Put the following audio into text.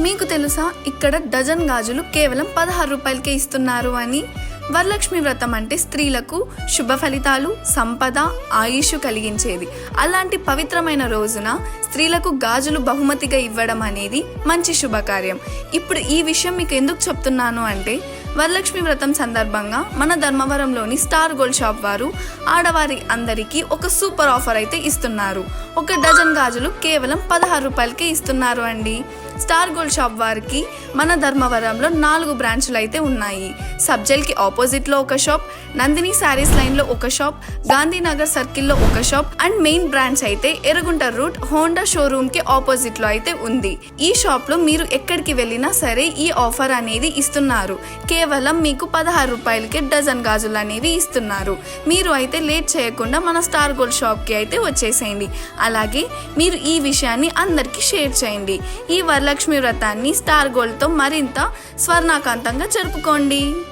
మీకు తెలుసా? ఇక్కడ డజన్ గాజులు కేవలం పదహారు రూపాయలకే ఇస్తున్నారు అని. వరలక్ష్మి వ్రతం అంటే స్త్రీలకు శుభ ఫలితాలు సంపద ఆయుష్ కలిగించేది. అలాంటి పవిత్రమైన రోజున స్త్రీలకు గాజులు బహుమతిగా ఇవ్వడం అనేది మంచి శుభకార్యం. ఇప్పుడు ఈ విషయం మీకు ఎందుకు చెప్తున్నాను అంటే వరలక్ష్మి వ్రతం సందర్భంగా మన ధర్మవరంలోని స్టార్ గోల్డ్ షాప్ వారు ఆడవారి అందరికీ ఒక సూపర్ ఆఫర్ అయితే ఇస్తున్నారు. ఒక డజన్ గాజులు కేవలం పదహారు రూపాయలకే ఇస్తున్నారు అండి. స్టార్ గోల్డ్ షాప్ వారికి మన ధర్మవరంలో నాలుగు బ్రాంచులు అయితే ఉన్నాయి. సబ్జెల్కి ఆపోజిట్లో ఒక షాప్ నందిని శారీస్ లైన్లో ఒక షాప్ గాంధీనగర్ సర్కిల్లో ఒక షాప్ అండ్ మెయిన్ బ్రాంచ్ అయితే ఎరుగుంట రూట్ హోండా షోరూమ్కి ఆపోజిట్లో అయితే ఉంది. ఈ షాప్లో మీరు ఎక్కడికి వెళ్ళినా సరే ఈ ఆఫర్ అనేది ఇస్తున్నారు. కేవలం మీకు పదహారు రూపాయలకే డజన్ గాజులు అనేవి ఇస్తున్నారు. మీరు అయితే లేట్ చేయకుండా మన స్టార్ గోల్డ్ షాప్కి అయితే వచ్చేసేయండి. అలాగే మీరు ఈ విషయాన్ని అందరికీ షేర్ చేయండి. ఈ వరలక్ష్మి వ్రతాన్ని స్టార్ గోల్డ్తో మరింత స్వర్ణాకాంతంగా జరుపుకోండి.